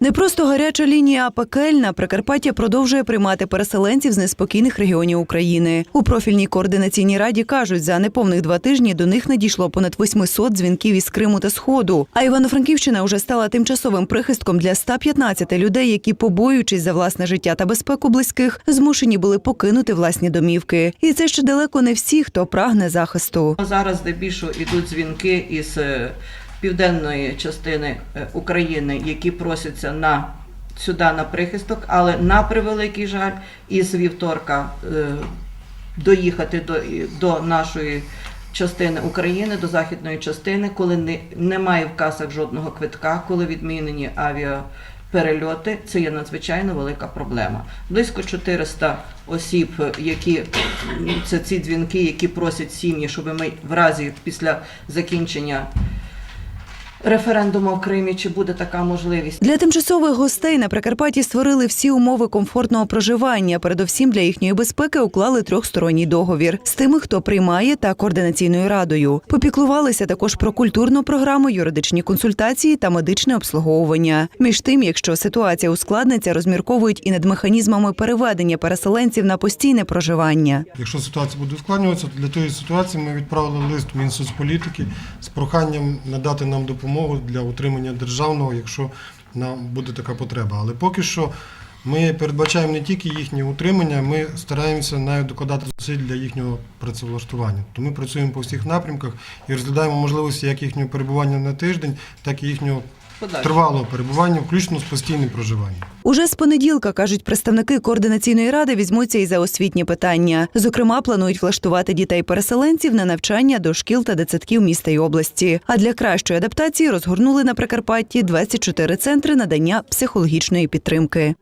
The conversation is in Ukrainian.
Не просто гаряча лінія, а пекельна. Прикарпаття продовжує приймати переселенців з неспокійних регіонів України. У профільній координаційній раді кажуть, за неповних два тижні до них надійшло понад 800 дзвінків із Криму та Сходу. А Івано-Франківщина вже стала тимчасовим прихистком для 115 людей, які, побоюючись за власне життя та безпеку близьких, змушені були покинути власні домівки. І це ще далеко не всі, хто прагне захисту. Зараз здебільшого йдуть дзвінки із е, південної частини е, України, які просяться на сюди на прихисток, але на превеликий жаль, із вівторка е, доїхати до, до нашої частини України, до західної частини, коли не, немає в касах жодного квитка, коли відмінені авіаперельоти, це є надзвичайно велика проблема. Близько 400 осіб, які це ці дзвінки, які просять сім'ї, щоб ми в разі після закінчення референдуму в Кримі, чи буде така можливість. Для тимчасових гостей на Прикарпатті створили всі умови комфортного проживання. Передовсім для їхньої безпеки уклали трьохсторонній договір з тими, хто приймає та координаційною радою. Попіклувалися також про культурну програму, юридичні консультації та медичне обслуговування. Між тим, якщо ситуація ускладниться, розмірковують і над механізмами переведення переселенців на постійне проживання. Якщо ситуація буде ускладнюватися, то для тієї ситуації ми відправили лист в Мінсоцполітики з проханням надати нам допомогу для утримання державного, якщо нам буде така потреба. Але поки що ми передбачаємо не тільки їхнє утримання, ми стараємося навіть докладати зусиль для їхнього працевлаштування. То ми працюємо по всіх напрямках і розглядаємо можливості як їхнього перебування на тиждень, так і їхнього тривалого перебування, включно з постійним проживанням. Уже з понеділка, кажуть представники координаційної ради, візьмуться і за освітні питання. Зокрема, планують влаштувати дітей-переселенців на навчання до шкіл та дитсадків міста й області. А для кращої адаптації розгорнули на Прикарпатті 24 центри надання психологічної підтримки.